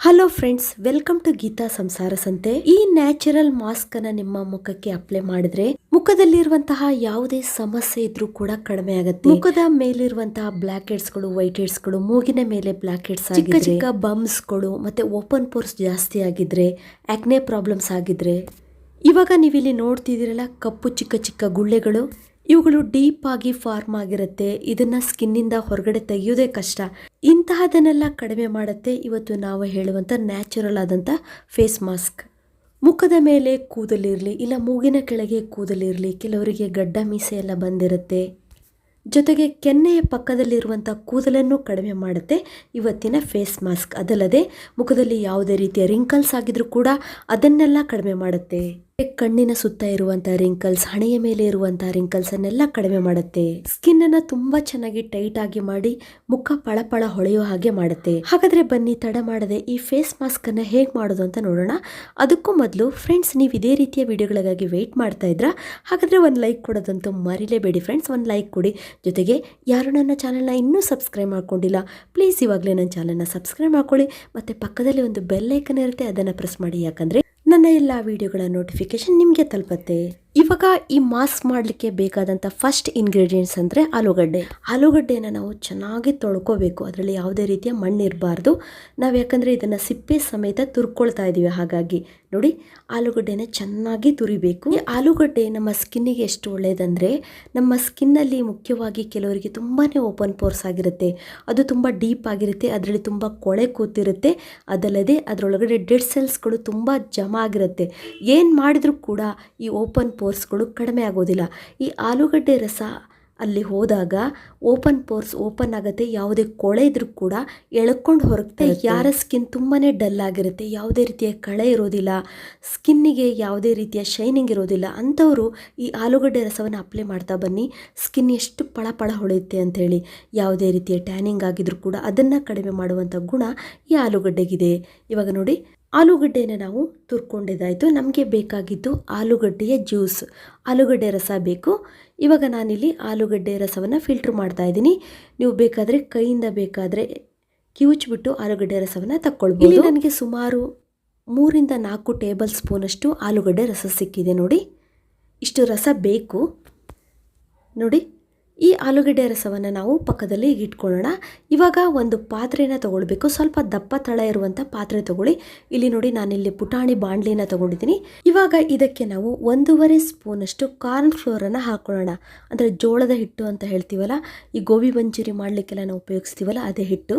Hello friends welcome to Geetha Samsara Sante ಈ natural mask ಅನ್ನ ನಿಮ್ಮ ಮುಖಕ್ಕೆ ಅಪ್ಲೈ ಮಾಡಿದ್ರೆ ಮುಖದಲ್ಲಿರುವಂತಹ ಯಾವುದೇ ಸಮಸ್ಯೆ ಇದ್ರೂ ಕೂಡ ಕಡಿಮೆ ಆಗುತ್ತೆ. ಮುಖದ ಮೇಲಿರುವಂತಹ ಬ್ಲಾಕ್ ಹೆಡ್ಸ್ಗಳು ವೈಟ್ ಹೆಡ್ಸ್ಗಳು, ಮೂಗಿನ ಮೇಲೆ ಬ್ಲಾಕ್ ಹೆಡ್ಸ್ ಚಿಕ್ಕ ಚಿಕ್ಕ ಬಮ್ಸ್ಗಳು ಮತ್ತೆ ಓಪನ್ ಪೋರ್ಸ್ ಜಾಸ್ತಿ ಆಗಿದ್ರೆ ಆಕ್ನೆ ಪ್ರಾಬ್ಲಮ್ಸ್ ಆಗಿದ್ರೆ, ಇವಾಗ ನೀವಿಲ್ಲಿ ನೋಡ್ತಿದ್ದೀರಲ್ಲ ಕಪ್ಪು ಚಿಕ್ಕ ಚಿಕ್ಕ ಗುಳ್ಳೆಗಳು ಇವುಗಳು ಡೀಪ್ ಆಗಿ ಫಾರ್ಮ್ ಆಗಿರುತ್ತೆ. ಇದನ್ನ ಸ್ಕಿನ್ನಿಂದ ಹೊರಗಡೆ ತೆಗೆಯೋದೇ ಕಷ್ಟ. ಇಂತಹದನ್ನೆಲ್ಲ ಕಡಿಮೆ ಮಾಡುತ್ತೆ ಇವತ್ತು ನಾವು ಹೇಳುವಂಥ ನ್ಯಾಚುರಲ್ ಆದಂಥ ಫೇಸ್ ಮಾಸ್ಕ್ ಮುಖದ ಮೇಲೆ ಕೂದಲಿರಲಿ ಇಲ್ಲ ಮೂಗಿನ ಕೆಳಗೆ ಕೂದಲಿರಲಿ ಕೆಲವರಿಗೆ ಗಡ್ಡ ಮೀಸೆ ಎಲ್ಲ ಬಂದಿರುತ್ತೆ. ಜೊತೆಗೆ ಕೆನ್ನೆಯ ಪಕ್ಕದಲ್ಲಿರುವಂಥ ಕೂದಲನ್ನು ಕಡಿಮೆ ಮಾಡುತ್ತೆ ಇವತ್ತಿನ ಫೇಸ್ ಮಾಸ್ಕ್ ಅದಲ್ಲದೆ ಮುಖದಲ್ಲಿ ಯಾವುದೇ ರೀತಿಯ ರಿಂಕಲ್ಸ್ ಆಗಿದ್ರೂ ಕೂಡ ಅದನ್ನೆಲ್ಲ ಕಡಿಮೆ ಮಾಡುತ್ತೆ. ಕಣ್ಣಿನ ಸುತ್ತ ಇರುವಂತಹ ರಿಂಕಲ್ಸ್ ಹಣೆಯ ಮೇಲೆ ಇರುವಂತಹ ರಿಂಕಲ್ಸ್ ಅನ್ನೆಲ್ಲ ಕಡಿಮೆ ಮಾಡುತ್ತೆ. ಸ್ಕಿನ್ ಅನ್ನ ತುಂಬಾ ಚೆನ್ನಾಗಿ ಟೈಟ್ ಆಗಿ ಮಾಡಿ ಮುಖ ಪಳಪಳ ಹೊಳೆಯೋ ಹಾಗೆ ಮಾಡುತ್ತೆ. ಹಾಗಾದ್ರೆ ಬನ್ನಿ, ತಡ ಮಾಡದೆ ಈ ಫೇಸ್ ಮಾಸ್ಕ್ ಅನ್ನ ಹೇಗೆ ಮಾಡೋದು ಅಂತ ನೋಡೋಣ. ಅದಕ್ಕೂ ಮೊದಲು ಫ್ರೆಂಡ್ಸ್ ನೀವು ಇದೇ ರೀತಿಯ ವಿಡಿಯೋಗಳಿಗಾಗಿ ವೆಯ್ಟ್ ಮಾಡ್ತಾ ಇದ್ರಾ. ಹಾಗಾದ್ರೆ ಒಂದು ಲೈಕ್ ಕೊಡೋದಂತೂ ಮರಿಲೇಬೇಡಿ ಫ್ರೆಂಡ್ಸ್ ಒಂದು ಲೈಕ್ ಕೊಡಿ. ಜೊತೆಗೆ ಯಾರು ನನ್ನ ಚಾನಲ್ನ ಇನ್ನೂ ಸಬ್ಸ್ಕ್ರೈಬ್ ಮಾಡ್ಕೊಂಡಿಲ್ಲ ಪ್ಲೀಸ್ ಇವಾಗಲೇ ನನ್ನ ಚಾನಲ್ನ ಸಬ್ಸ್ಕ್ರೈಬ್ ಮಾಡ್ಕೊಳ್ಳಿ. ಮತ್ತೆ ಪಕ್ಕದಲ್ಲಿ ಒಂದು ಬೆಲ್ ಐಕನ್ ಇರುತ್ತೆ, ಅದನ್ನು ಪ್ರೆಸ್ ಮಾಡಿ. ಯಾಕಂದ್ರೆ ನನ್ನ ಎಲ್ಲ ವಿಡಿಯೋಗಳ ನೋಟಿಫಿಕೇಶನ್ ನಿಮಗೆ ತಲುಪತ್ತೆ. ಇವಾಗ ಈ ಮಾಸ್ಕ್ ಮಾಡಲಿಕ್ಕೆ ಬೇಕಾದಂಥ ಫಸ್ಟ್ ಇಂಗ್ರೀಡಿಯೆಂಟ್ಸ್ ಅಂದರೆ ಆಲೂಗಡ್ಡೆ. ಆಲೂಗಡ್ಡೆನ ನಾವು ಚೆನ್ನಾಗಿ ತೊಳ್ಕೋಬೇಕು. ಅದರಲ್ಲಿ ಯಾವುದೇ ರೀತಿಯ ಮಣ್ಣು ಇರಬಾರ್ದು ನಾವು ಯಾಕಂದರೆ ಇದನ್ನು ಸಿಪ್ಪೆ ಸಮೇತ ತುರ್ಕೊಳ್ತಾ ಇದ್ದೀವಿ ಹಾಗಾಗಿ ನೋಡಿ, ಆಲೂಗಡ್ಡೆನ ಚೆನ್ನಾಗಿ ತುರಿಬೇಕು. ಈ ಆಲೂಗಡ್ಡೆ ನಮ್ಮ ಸ್ಕಿನ್ನಿಗೆ ಎಷ್ಟು ಒಳ್ಳೆಯದಂದರೆ ನಮ್ಮ ಸ್ಕಿನ್ನಲ್ಲಿ ಮುಖ್ಯವಾಗಿ ಕೆಲವರಿಗೆ ತುಂಬಾ ಓಪನ್ ಪೋರ್ಸ್ ಆಗಿರುತ್ತೆ. ಅದು ತುಂಬ ಡೀಪ್ ಆಗಿರುತ್ತೆ. ಅದರಲ್ಲಿ ತುಂಬ ಕೊಳೆ ಕೂತಿರುತ್ತೆ. ಅದಲ್ಲದೆ ಅದರೊಳಗಡೆ ಡೆಡ್ ಸೆಲ್ಸ್ಗಳು ತುಂಬ ಜಮಾ ಆಗಿರುತ್ತೆ. ಏನು ಮಾಡಿದರೂ ಕೂಡ ಈ ಓಪನ್ ಪೋರ್ಸ್ಗಳು ಕಡಿಮೆ ಆಗೋದಿಲ್ಲ. ಈ ಆಲೂಗಡ್ಡೆ ರಸ ಅಲ್ಲಿ ಹೋದಾಗ ಓಪನ್ ಪೋರ್ಸ್ ಓಪನ್ ಆಗುತ್ತೆ. ಯಾವುದೇ ಕೊಳೆ ಇದ್ರೂ ಕೂಡ ಎಳ್ಕೊಂಡು ಹೊರಗ್ತಾ ಯಾರ ಸ್ಕಿನ್ ತುಂಬಾ ಡಲ್ ಆಗಿರುತ್ತೆ. ಯಾವುದೇ ರೀತಿಯ ಕಳೆ ಇರೋದಿಲ್ಲ. ಸ್ಕಿನ್ನಿಗೆ ಯಾವುದೇ ರೀತಿಯ ಶೈನಿಂಗ್ ಇರೋದಿಲ್ಲ. ಅಂಥವರು ಈ ಆಲೂಗಡ್ಡೆ ರಸವನ್ನು ಅಪ್ಲೈ ಮಾಡ್ತಾ ಬನ್ನಿ. ಸ್ಕಿನ್ ಎಷ್ಟು ಪಳಪಳ ಹೊಳೆಯುತ್ತೆ ಅಂಥೇಳಿ ಯಾವುದೇ ರೀತಿಯ ಟ್ಯಾನಿಂಗ್ ಆಗಿದ್ರೂ ಕೂಡ ಅದನ್ನು ಕಡಿಮೆ ಮಾಡುವಂಥ ಗುಣ ಈ ಆಲೂಗಡ್ಡೆಗಿದೆ. ಇವಾಗ ನೋಡಿ. ಆಲೂಗಡ್ಡೆನ ನಾವು ತುರ್ಕೊಂಡಿದ್ದಾಯಿತು. ನಮಗೆ ಬೇಕಾಗಿದ್ದು ಆಲೂಗಡ್ಡೆಯ ಜ್ಯೂಸ್. ಆಲೂಗಡ್ಡೆ ರಸ ಬೇಕು. ಇವಾಗ ನಾನಿಲ್ಲಿ ಆಲೂಗಡ್ಡೆ ರಸವನ್ನು ಫಿಲ್ಟ್ರ್ ಮಾಡ್ತಾ ಇದ್ದೀನಿ. ನೀವು ಬೇಕಾದರೆ ಕೈಯಿಂದ ಬೇಕಾದರೆ ಕಿವುಚ್ಬಿಟ್ಟು ಆಲೂಗಡ್ಡೆ ರಸವನ್ನು ತಕ್ಕೊಳ್ಬೋದು. ಇಲ್ಲಿ ನನಗೆ ಸುಮಾರು ಮೂರಿಂದ ನಾಲ್ಕು ಟೇಬಲ್ ಸ್ಪೂನಷ್ಟು ಆಲೂಗಡ್ಡೆ ರಸ ಸಿಕ್ಕಿದೆ ನೋಡಿ. ಇಷ್ಟು ರಸ ಬೇಕು. ನೋಡಿ. ಈ ಆಲೂಗಡ್ಡೆ ರಸವನ್ನು ನಾವು ಪಕ್ಕದಲ್ಲಿ ಇಟ್ಕೊಳ್ಳೋಣ. ಇವಾಗ ಒಂದು ಪಾತ್ರೆನ ತೊಗೊಳ್ಬೇಕು. ಸ್ವಲ್ಪ ದಪ್ಪ ತಳ ಇರುವಂಥ ಪಾತ್ರೆ ತೊಗೊಳ್ಳಿ. ಇಲ್ಲಿ ನೋಡಿ ನಾನಿಲ್ಲಿ ಪುಟಾಣಿ ಬಾಣಲಿನ ತಗೊಂಡಿದ್ದೀನಿ. ಇವಾಗ ಇದಕ್ಕೆ ನಾವು ಒಂದೂವರೆ ಸ್ಪೂನಷ್ಟು ಕಾರ್ನ್ ಫ್ಲೋರನ್ನು ಹಾಕೊಳ್ಳೋಣ. ಅಂದರೆ ಜೋಳದ ಹಿಟ್ಟು ಅಂತ ಹೇಳ್ತೀವಲ್ಲ, ಈ ಗೋಬಿ ಮಂಚೂರಿ ಮಾಡಲಿಕ್ಕೆಲ್ಲ ನಾವು ಉಪಯೋಗಿಸ್ತೀವಲ್ಲ, ಅದೇ ಹಿಟ್ಟು.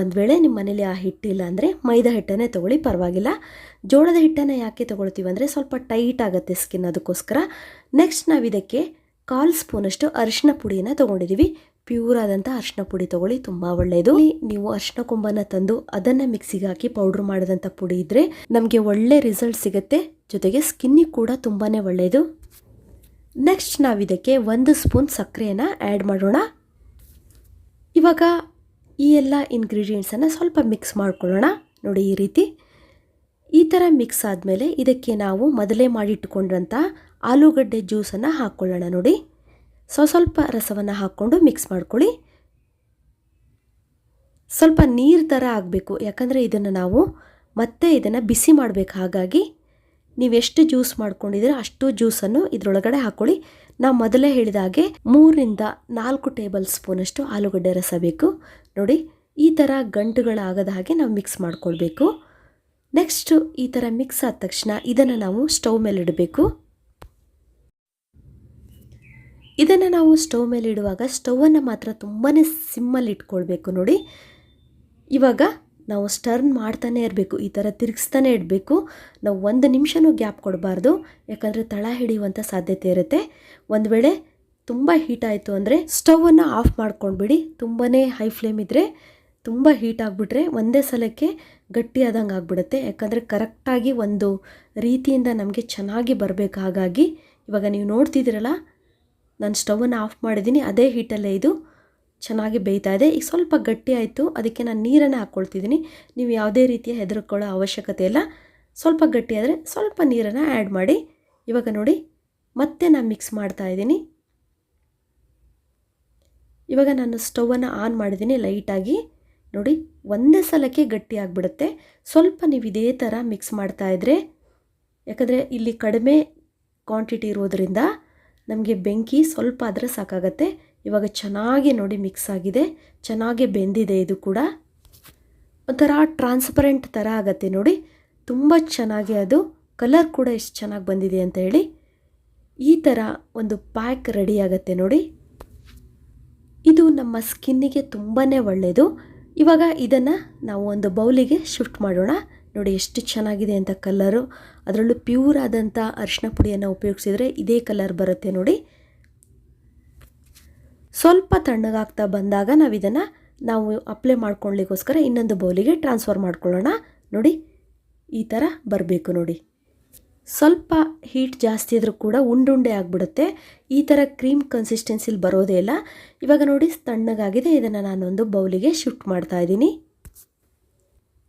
ಒಂದು ವೇಳೆ ನಿಮ್ಮ ಮನೇಲಿ ಆ ಹಿಟ್ಟಿಲ್ಲ ಅಂದರೆ ಮೈದಾ ಹಿಟ್ಟನ್ನೇ ತೊಗೊಳ್ಳಿ, ಪರವಾಗಿಲ್ಲ. ಜೋಳದ ಹಿಟ್ಟನ್ನು ಯಾಕೆ ತೊಗೊಳ್ತೀವಿ ಅಂದರೆ ಸ್ವಲ್ಪ ಟೈಟ್ ಆಗುತ್ತೆ ಸ್ಕಿನ್ ಅದಕ್ಕೋಸ್ಕರ. ನೆಕ್ಸ್ಟ್ ನಾವು ಇದಕ್ಕೆ ಕಾಲು ಸ್ಪೂನಷ್ಟು ಅರಿಶಿನ ಪುಡಿನ ತೊಗೊಂಡಿದ್ದೀವಿ ಪ್ಯೂರ್ ಆದಂಥ ಅರಿಶಿನ ಪುಡಿ ತೊಗೊಳ್ಳಿ, ತುಂಬ ಒಳ್ಳೆಯದು. ನೀವು ಅರಿಶಿನ ಕುಂಬನ ತಂದು ಅದನ್ನು ಮಿಕ್ಸಿಗೆ ಹಾಕಿ ಪೌಡ್ರ್ ಮಾಡಿದಂಥ ಪುಡಿ ಇದ್ದರೆ ನಮಗೆ ಒಳ್ಳೆ ರಿಸಲ್ಟ್ ಸಿಗುತ್ತೆ. ಜೊತೆಗೆ ಸ್ಕಿನ್ನಿಗೆ ಕೂಡ ತುಂಬಾ ಒಳ್ಳೆಯದು. ನೆಕ್ಸ್ಟ್ ನಾವು ಇದಕ್ಕೆ ಒಂದು ಸ್ಪೂನ್ ಸಕ್ಕರೆಯನ್ನು ಆ್ಯಡ್ ಮಾಡೋಣ. ಇವಾಗ ಈ ಎಲ್ಲ ಇಂಗ್ರೀಡಿಯೆಂಟ್ಸನ್ನು ಸ್ವಲ್ಪ ಮಿಕ್ಸ್ ಮಾಡ್ಕೊಳ್ಳೋಣ. ನೋಡಿ ಈ ರೀತಿ. ಈ ಥರ ಮಿಕ್ಸ್ ಆದಮೇಲೆ ಇದಕ್ಕೆ ನಾವು ಮೊದಲೇ ಮಾಡಿಟ್ಟುಕೊಂಡ್ರಂಥ ಆಲೂಗಡ್ಡೆ ಜ್ಯೂಸನ್ನು ಹಾಕ್ಕೊಳ್ಳೋಣ ನೋಡಿ. ಸೊ, ಸ್ವಲ್ಪ ರಸವನ್ನು ಹಾಕ್ಕೊಂಡು ಮಿಕ್ಸ್ ಮಾಡ್ಕೊಳ್ಳಿ. ಸ್ವಲ್ಪ ನೀರು ಥರ ಆಗಬೇಕು. ಯಾಕಂದರೆ ಇದನ್ನು ನಾವು ಮತ್ತೆ ಇದನ್ನು ಬಿಸಿ ಮಾಡಬೇಕು. ಹಾಗಾಗಿ ನೀವೆಷ್ಟು ಜ್ಯೂಸ್ ಮಾಡ್ಕೊಂಡಿದ್ರೆ ಅಷ್ಟು ಜ್ಯೂಸನ್ನು ಇದರೊಳಗಡೆ ಹಾಕ್ಕೊಳ್ಳಿ ನಾವು ಮೊದಲೇ ಹೇಳಿದ ಹಾಗೆ ಮೂರಿಂದ ನಾಲ್ಕು ಟೇಬಲ್ ಸ್ಪೂನಷ್ಟು ಆಲೂಗಡ್ಡೆ ರಸ ಬೇಕು. ನೋಡಿ, ಈ ಥರ ಗಂಟುಗಳಾಗದ ಹಾಗೆ ನಾವು ಮಿಕ್ಸ್ ಮಾಡ್ಕೊಳ್ಬೇಕು. ನೆಕ್ಸ್ಟು ಈ ಥರ ಮಿಕ್ಸ್ ಆದ ತಕ್ಷಣ ಇದನ್ನು ನಾವು ಸ್ಟವ್ ಮೇಲೆ ಇಡಬೇಕು. ಇದನ್ನು ನಾವು ಸ್ಟವ್ ಮೇಲೆ ಇಡುವಾಗ ಸ್ಟವನ್ನು ಮಾತ್ರ ತುಂಬಾ ಸಿಮ್ಮಲ್ಲಿ ಇಟ್ಕೊಳ್ಬೇಕು ನೋಡಿ. ಇವಾಗ ನಾವು ಸ್ಟರ್ನ್ ಮಾಡ್ತಾನೆ ಇರಬೇಕು, ಈ ಥರ ತಿರುಗಿಸ್ತಾನೆ ಇಡಬೇಕು. ನಾವು ಒಂದು ನಿಮಿಷನೂ ಗ್ಯಾಪ್ ಕೊಡಬಾರ್ದು, ಯಾಕಂದರೆ ತಳ ಹಿಡಿಯುವಂಥ ಸಾಧ್ಯತೆ ಇರುತ್ತೆ. ಒಂದು ವೇಳೆ ತುಂಬ ಹೀಟ್ ಆಯಿತು ಅಂದರೆ ಸ್ಟವನ್ನು ಆಫ್ ಮಾಡ್ಕೊಂಡ್ಬಿಡಿ ತುಂಬಾ ಹೈ ಫ್ಲೇಮ್ ಇದ್ದರೆ ತುಂಬ ಹೀಟ್ ಆಗಿಬಿಟ್ರೆ ಒಂದೇ ಸಲಕ್ಕೆ ಗಟ್ಟಿಯಾದಂಗೆ ಆಗಿಬಿಡುತ್ತೆ. ಯಾಕಂದರೆ ಕರೆಕ್ಟಾಗಿ ಒಂದು ರೀತಿಯಿಂದ ನಮಗೆ ಚೆನ್ನಾಗಿ ಬರಬೇಕು ಹಾಗಾಗಿ. ಇವಾಗ ನೀವು ನೋಡ್ತಿದ್ದೀರಲ್ಲ ನಾನು ಸ್ಟವನ್ನು ಆಫ್ ಮಾಡಿದ್ದೀನಿ, ಅದೇ ಹೀಟಲ್ಲೇ ಇದು ಚೆನ್ನಾಗಿ ಬೇಯ್ತಾ ಇದೆ. ಈಗ ಸ್ವಲ್ಪ ಗಟ್ಟಿ ಆಯಿತು, ಅದಕ್ಕೆ ನಾನು ನೀರನ್ನು ಹಾಕ್ಕೊಳ್ತಿದ್ದೀನಿ. ನೀವು ಯಾವುದೇ ರೀತಿಯ ಹೆದರ್ಕೊಳ್ಳೋ ಅವಶ್ಯಕತೆ ಇಲ್ಲ. ಸ್ವಲ್ಪ ಗಟ್ಟಿ ಆದರೆ ಸ್ವಲ್ಪ ನೀರನ್ನು ಆ್ಯಡ್ ಮಾಡಿ. ಇವಾಗ ನೋಡಿ, ಮತ್ತೆ ನಾನು ಮಿಕ್ಸ್ ಮಾಡ್ತಾ ಇದ್ದೀನಿ. ಇವಾಗ ನಾನು ಸ್ಟವನ್ನು ಆನ್ ಮಾಡಿದ್ದೀನಿ ಲೈಟಾಗಿ. ನೋಡಿ, ಒಂದೇ ಸಲಕ್ಕೆ ಗಟ್ಟಿ ಆಗಿಬಿಡುತ್ತೆ. ಸ್ವಲ್ಪ ನೀವು ಇದೇ ಥರ ಮಿಕ್ಸ್ ಮಾಡ್ತಾ ಇದ್ದರೆ ಯಾಕಂದರೆ ಇಲ್ಲಿ ಕಡಿಮೆ ಕ್ವಾಂಟಿಟಿ ಇರೋದ್ರಿಂದ ನಮಗೆ ಬೆಂಕಿ ಸ್ವಲ್ಪ ಆದರೆ ಸಾಕಾಗತ್ತೆ. ಇವಾಗ ಚೆನ್ನಾಗಿ ನೋಡಿ ಮಿಕ್ಸ್ ಆಗಿದೆ. ಚೆನ್ನಾಗಿ ಬೆಂದಿದೆ ಇದು ಕೂಡ. ಒಂಥರ ಟ್ರಾನ್ಸ್ಪರೆಂಟ್ ಥರ ಆಗತ್ತೆ ನೋಡಿ. ತುಂಬ ಚೆನ್ನಾಗಿ ಅದು. ಕಲರ್ ಕೂಡ ಎಷ್ಟು ಚೆನ್ನಾಗಿ ಬಂದಿದೆ ಅಂತ ಹೇಳಿ. ಈ ಥರ ಒಂದು ಪ್ಯಾಕ್ ರೆಡಿ ಆಗುತ್ತೆ ನೋಡಿ. ಇದು ನಮ್ಮ ಸ್ಕಿನ್ನಿಗೆ ತುಂಬಾ ಒಳ್ಳೆಯದು ಇವಾಗ ಇದನ್ನು ನಾವು ಒಂದು ಬೌಲಿಗೆ ಶಿಫ್ಟ್ ಮಾಡೋಣ. ನೋಡಿ ಎಷ್ಟು ಚೆನ್ನಾಗಿದೆ ಅಂತ ಕಲ್ಲರು ಅದರಲ್ಲೂ ಪ್ಯೂರ್ ಆದಂಥ ಅರಿಶಿನ ಪುಡಿಯನ್ನು ಉಪಯೋಗಿಸಿದರೆ ಇದೇ ಕಲರ್ ಬರುತ್ತೆ ನೋಡಿ. ಸ್ವಲ್ಪ ತಣ್ಣಗಾಗ್ತಾ ಬಂದಾಗ ನಾವು ಇದನ್ನು ನಾವು ಅಪ್ಲೈ ಮಾಡ್ಕೊಳ್ಳಿಕ್ಕೋಸ್ಕರ ಇನ್ನೊಂದು ಬೌಲಿಗೆ ಟ್ರಾನ್ಸ್ಫರ್ ಮಾಡ್ಕೊಳ್ಳೋಣ. ನೋಡಿ, ಈ ಥರ ಬರಬೇಕು ನೋಡಿ. ಸ್ವಲ್ಪ ಹೀಟ್ ಜಾಸ್ತಿ ಆದರೂ ಕೂಡ ಉಂಡುಂಡೆ ಆಗಿಬಿಡುತ್ತೆ. ಈ ಥರ ಕ್ರೀಮ್ ಕನ್ಸಿಸ್ಟೆನ್ಸಿಲಿ ಬರೋದೇ ಇಲ್ಲ. ಇವಾಗ ನೋಡಿ ತಣ್ಣಗಾಗಿದೆ. ಇದನ್ನು ನಾನೊಂದು ಬೌಲಿಗೆ ಶಿಫ್ಟ್ ಮಾಡ್ತಾ ಇದ್ದೀನಿ.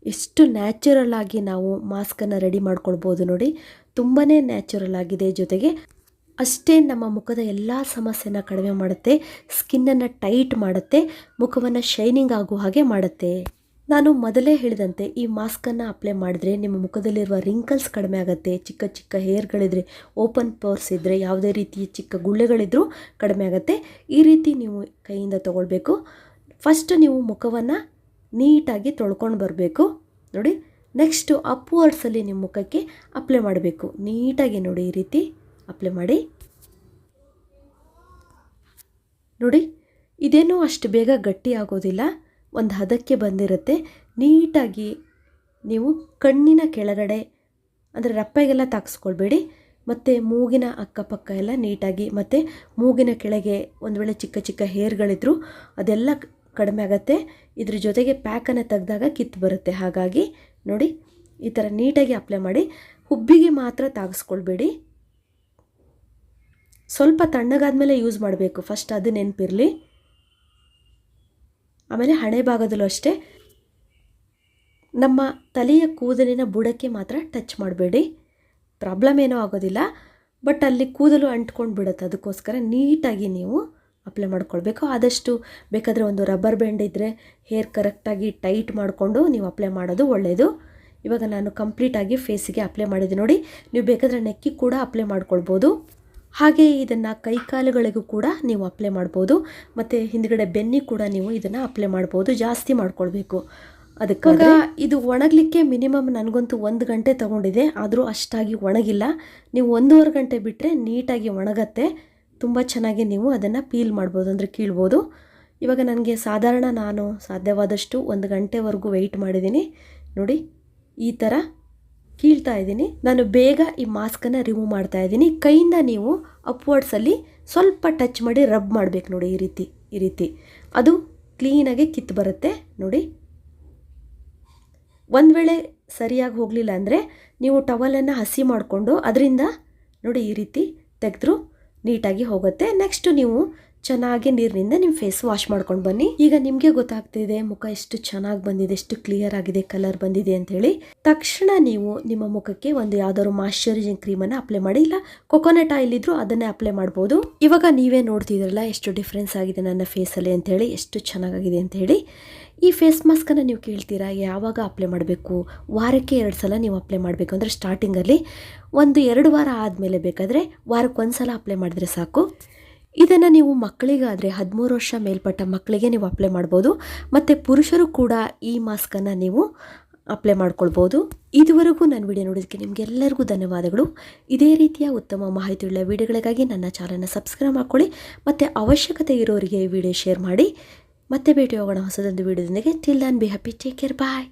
ಎಷ್ಟು ನ್ಯಾಚುರಲ್ ಆಗಿ ನಾವು ಮಾಸ್ಕನ್ನು ರೆಡಿ ಮಾಡ್ಕೊಳ್ಬೋದು ನೋಡಿ. ತುಂಬಾ ನ್ಯಾಚುರಲ್ ಆಗಿದೆ ಜೊತೆಗೆ ಅಷ್ಟೇ ನಮ್ಮ ಮುಖದ ಎಲ್ಲ ಸಮಸ್ಯೆನ ಕಡಿಮೆ ಮಾಡುತ್ತೆ ಸ್ಕಿನ್ನನ್ನು ಟೈಟ್ ಮಾಡುತ್ತೆ, ಮುಖವನ್ನು ಶೈನಿಂಗ್ ಆಗೋ ಹಾಗೆ ಮಾಡುತ್ತೆ. ನಾನು ಮೊದಲೇ ಹೇಳಿದಂತೆ ಈ ಮಾಸ್ಕನ್ನು ಅಪ್ಲೈ ಮಾಡಿದ್ರೆ ನಿಮ್ಮ ಮುಖದಲ್ಲಿರುವ ರಿಂಕಲ್ಸ್ ಕಡಿಮೆ ಆಗುತ್ತೆ, ಚಿಕ್ಕ ಚಿಕ್ಕ ಹೇರ್ಗಳಿದ್ರೆ ಓಪನ್ ಪೋರ್ಸ್ ಇದ್ದರೆ ಯಾವುದೇ ರೀತಿಯ ಚಿಕ್ಕ ಗುಳ್ಳೆಗಳಿದ್ರೂ ಕಡಿಮೆ ಆಗುತ್ತೆ. ಈ ರೀತಿ ನೀವು ಕೈಯಿಂದ ತೊಗೊಳ್ಬೇಕು. ಫಸ್ಟ್ ನೀವು ಮುಖವನ್ನು ನೀಟಾಗಿ ತೊಳ್ಕೊಂಡು ಬರಬೇಕು. ನೋಡಿ ನೆಕ್ಸ್ಟು ಅಪ್ವರ್ಡ್ಸಲ್ಲಿ ನಿಮ್ಮ ಮುಖಕ್ಕೆ ಅಪ್ಲೈ ಮಾಡಬೇಕು. ನೀಟಾಗಿ ನೋಡಿ ಈ ರೀತಿ ಅಪ್ಲೈ ಮಾಡಿ. ನೋಡಿ, ಇದೇನೂ ಅಷ್ಟು ಬೇಗ ಗಟ್ಟಿ ಆಗೋದಿಲ್ಲ. ಒಂದು ಹದಕ್ಕೆ ಬಂದಿರುತ್ತೆ. ನೀಟಾಗಿ ನೀವು ಕಣ್ಣಿನ ಕೆಳಗಡೆ, ಅಂದರೆ ರಪ್ಪೆಗೆಲ್ಲ ತಾಕ್ಸ್ಕೊಳ್ಬೇಡಿ. ಮತ್ತು ಮೂಗಿನ ಅಕ್ಕಪಕ್ಕ ಎಲ್ಲ ನೀಟಾಗಿ, ಮತ್ತು ಮೂಗಿನ ಕೆಳಗೆ ಒಂದು ವೇಳೆ ಚಿಕ್ಕ ಚಿಕ್ಕ ಹೇರ್ಗಳಿದ್ರು, ಅದೆಲ್ಲ ಕಡಿಮೆ ಆಗುತ್ತೆ. ಇದ್ರ ಜೊತೆಗೆ ಪ್ಯಾಕನ್ನು ತೆಗೆದಾಗ ಕಿತ್ತು ಬರುತ್ತೆ. ಹಾಗಾಗಿ ನೋಡಿ, ಈ ಥರ ನೀಟಾಗಿ ಅಪ್ಲೈ ಮಾಡಿ. ಹುಬ್ಬಿಗೆ ಮಾತ್ರ ತಾಗಿಸ್ಕೊಳ್ಬೇಡಿ. ಸ್ವಲ್ಪ ತಣ್ಣಗಾದ್ಮೇಲೆ ಯೂಸ್ ಮಾಡಬೇಕು. ಫಸ್ಟ್ ಅದು ನೆನಪಿರಲಿ. ಆಮೇಲೆ ಹಣೆ ಭಾಗದಲ್ಲೂ ಅಷ್ಟೇ. ನಮ್ಮ ತಲೆಯ ಕೂದಲಿನ ಬುಡಕ್ಕೆ ಮಾತ್ರ ಟಚ್ ಮಾಡಬೇಡಿ. ಪ್ರಾಬ್ಲಮ್ ಏನೂ ಆಗೋದಿಲ್ಲ. ಬಟ್ ಅಲ್ಲಿ ಕೂದಲು ಅಂಟ್ಕೊಂಡು ಬಿಡುತ್ತೆ ಅದಕ್ಕೋಸ್ಕರ ನೀಟಾಗಿ ನೀವು ಅಪ್ಲೈ ಮಾಡ್ಕೊಳ್ಬೇಕು. ಆದಷ್ಟು ಬೇಕಾದರೆ ಒಂದು ರಬ್ಬರ್ ಬ್ಯಾಂಡ್ ಇದ್ದರೆ ಹೇರ್ ಕರೆಕ್ಟಾಗಿ ಟೈಟ್ ಮಾಡಿಕೊಂಡು ನೀವು ಅಪ್ಲೈ ಮಾಡೋದು ಒಳ್ಳೆಯದು ಇವಾಗ ನಾನು ಕಂಪ್ಲೀಟಾಗಿ ಫೇಸಿಗೆ ಅಪ್ಲೈ ಮಾಡಿದೆ ನೋಡಿ. ನೀವು ಬೇಕಾದರೆ ನೆಕ್ಕಿ ಕೂಡ ಅಪ್ಲೈ ಮಾಡ್ಕೊಳ್ಬೋದು. ಹಾಗೆ ಇದನ್ನು ಕೈಕಾಲುಗಳಿಗೂ ಕೂಡ ನೀವು ಅಪ್ಲೈ ಮಾಡ್ಬೋದು. ಮತ್ತು ಹಿಂದ್ಗಡೆ ಬೆನ್ನಿ ಕೂಡ ನೀವು ಇದನ್ನು ಅಪ್ಲೈ ಮಾಡ್ಬೋದು. ಜಾಸ್ತಿ ಮಾಡ್ಕೊಳ್ಬೇಕು. ಅದಕ್ಕಾಗ ಇದು ಒಣಗಲಿಕ್ಕೆ ಮಿನಿಮಮ್ ನನಗಂತೂ ಒಂದು ಗಂಟೆ ತೊಗೊಂಡಿದೆ. ಆದರೂ ಅಷ್ಟಾಗಿ ಒಣಗಿಲ್ಲ. ನೀವು ಒಂದೂವರೆ ಗಂಟೆ ಬಿಟ್ಟರೆ ನೀಟಾಗಿ ಒಣಗತ್ತೆ. ತುಂಬ ಚೆನ್ನಾಗಿ ನೀವು ಅದನ್ನು ಪೀಲ್ ಮಾಡ್ಬೋದು, ಅಂದರೆ ಕೀಳ್ಬೋದು. ಇವಾಗ ನನಗೆ ಸಾಧಾರಣ ನಾನು ಸಾಧ್ಯವಾದಷ್ಟು ಒಂದು ಗಂಟೆವರೆಗೂ ವೆಯ್ಟ್ ಮಾಡಿದ್ದೀನಿ. ನೋಡಿ, ಈ ಥರ ಕೀಳ್ತಾ ಇದ್ದೀನಿ. ನಾನು ಬೇಗ ಈ ಮಾಸ್ಕನ್ನು ರಿಮೂವ್ ಮಾಡ್ತಾ ಇದ್ದೀನಿ. ಕೈಯಿಂದ ನೀವು ಅಪ್ವರ್ಡ್ಸಲ್ಲಿ ಸ್ವಲ್ಪ ಟಚ್ ಮಾಡಿ ರಬ್ ಮಾಡಬೇಕು ನೋಡಿ ಈ ರೀತಿ ಈ ರೀತಿ. ಅದು ಕ್ಲೀನಾಗಿ ಕಿತ್ತು ಬರುತ್ತೆ ನೋಡಿ. ಒಂದು ವೇಳೆ ಸರಿಯಾಗಿ ಹೋಗಲಿಲ್ಲ ಅಂದರೆ ನೀವು ಟವಲನ್ನು ಹಸಿ ಮಾಡಿಕೊಂಡು ಅದರಿಂದ ನೋಡಿ ಈ ರೀತಿ ತೆಗೆದ್ರು. ನೀಟಾಗಿ ಹೋಗುತ್ತೆ. ನೆಕ್ಸ್ಟ್ ನೀವು ಚೆನ್ನಾಗಿ ನೀರಿನಿಂದ ನಿಮ್ಮ ಫೇಸ್ ವಾಶ್ ಮಾಡ್ಕೊಂಡು ಬನ್ನಿ. ಈಗ ನಿಮಗೆ ಗೊತ್ತಾಗ್ತಿದೆ, ಮುಖ ಎಷ್ಟು ಚೆನ್ನಾಗಿ ಬಂದಿದೆ, ಎಷ್ಟು ಕ್ಲಿಯರ್ ಆಗಿದೆ ಕಲರ್ ಬಂದಿದೆ ಅಂತ ಹೇಳಿ. ತಕ್ಷಣ ನೀವು ನಿಮ್ಮ ಮುಖಕ್ಕೆ ಒಂದು ಯಾವ್ದಾದ್ರು ಮಾಯಶ್ಚರೈಸಿಂಗ್ ಕ್ರೀಮನ್ನು ಅಪ್ಲೈ ಮಾಡಿ, ಇಲ್ಲ ಕೊಕೊನಟ್ ಆಯಿಲ್ ಇದ್ರು ಅದನ್ನೇ ಅಪ್ಲೈ ಮಾಡ್ಬೋದು. ಇವಾಗ ನೀವೇ ನೋಡ್ತಿದ್ರಲ್ಲ ಎಷ್ಟು ಡಿಫ್ರೆನ್ಸ್ ಆಗಿದೆ ನನ್ನ ಫೇಸಲ್ಲಿ ಅಂತ ಹೇಳಿ, ಎಷ್ಟು ಚೆನ್ನಾಗಿದೆ ಅಂತ ಹೇಳಿ. ಈ ಫೇಸ್ ಮಾಸ್ಕನ್ನು ನೀವು ಕೇಳ್ತೀರಾ? ಯಾವಾಗ ಅಪ್ಲೈ ಮಾಡಬೇಕು? ವಾರಕ್ಕೆ ಎರಡು ಸಲ ನೀವು ಅಪ್ಲೈ ಮಾಡಬೇಕು ಅಂದರೆ ಸ್ಟಾರ್ಟಿಂಗಲ್ಲಿ ಒಂದು ಎರಡು ವಾರ ಆದಮೇಲೆ ಬೇಕಾದರೆ ವಾರಕ್ಕೆ ಒಂದು ಸಲ ಅಪ್ಲೈ ಮಾಡಿದ್ರೆ ಸಾಕು. ಇದನ್ನು ನೀವು ಮಕ್ಕಳಿಗಾದರೆ ಹದಿಮೂರು ವರ್ಷ ಮೇಲ್ಪಟ್ಟ ಮಕ್ಕಳಿಗೆ ನೀವು ಅಪ್ಲೈ ಮಾಡ್ಬೋದು. ಮತ್ತು ಪುರುಷರು ಕೂಡ ಈ ಮಾಸ್ಕನ್ನು ನೀವು ಅಪ್ಲೈ ಮಾಡ್ಕೊಳ್ಬೋದು. ಇದುವರೆಗೂ ನನ್ನ ವಿಡಿಯೋ ನೋಡೋದಕ್ಕೆ ನಿಮಗೆಲ್ಲರಿಗೂ ಧನ್ಯವಾದಗಳು. ಇದೇ ರೀತಿಯ ಉತ್ತಮ ಮಾಹಿತಿಯುಳ್ಳ ವಿಡಿಯೋಗಳಿಗಾಗಿ ನನ್ನ ಚಾನಲ್ನ ಸಬ್ಸ್ಕ್ರೈಬ್ ಮಾಡ್ಕೊಳ್ಳಿ. ಮತ್ತು ಅವಶ್ಯಕತೆ ಇರೋರಿಗೆ ಈ ವಿಡಿಯೋ ಶೇರ್ ಮಾಡಿ. ಮತ್ತೆ ಭೇಟಿ ಹೋಗೋಣ ಹೊಸದೊಂದು ವಿಡಿಯೋದೊಂದಿಗೆ till then be happy take care bye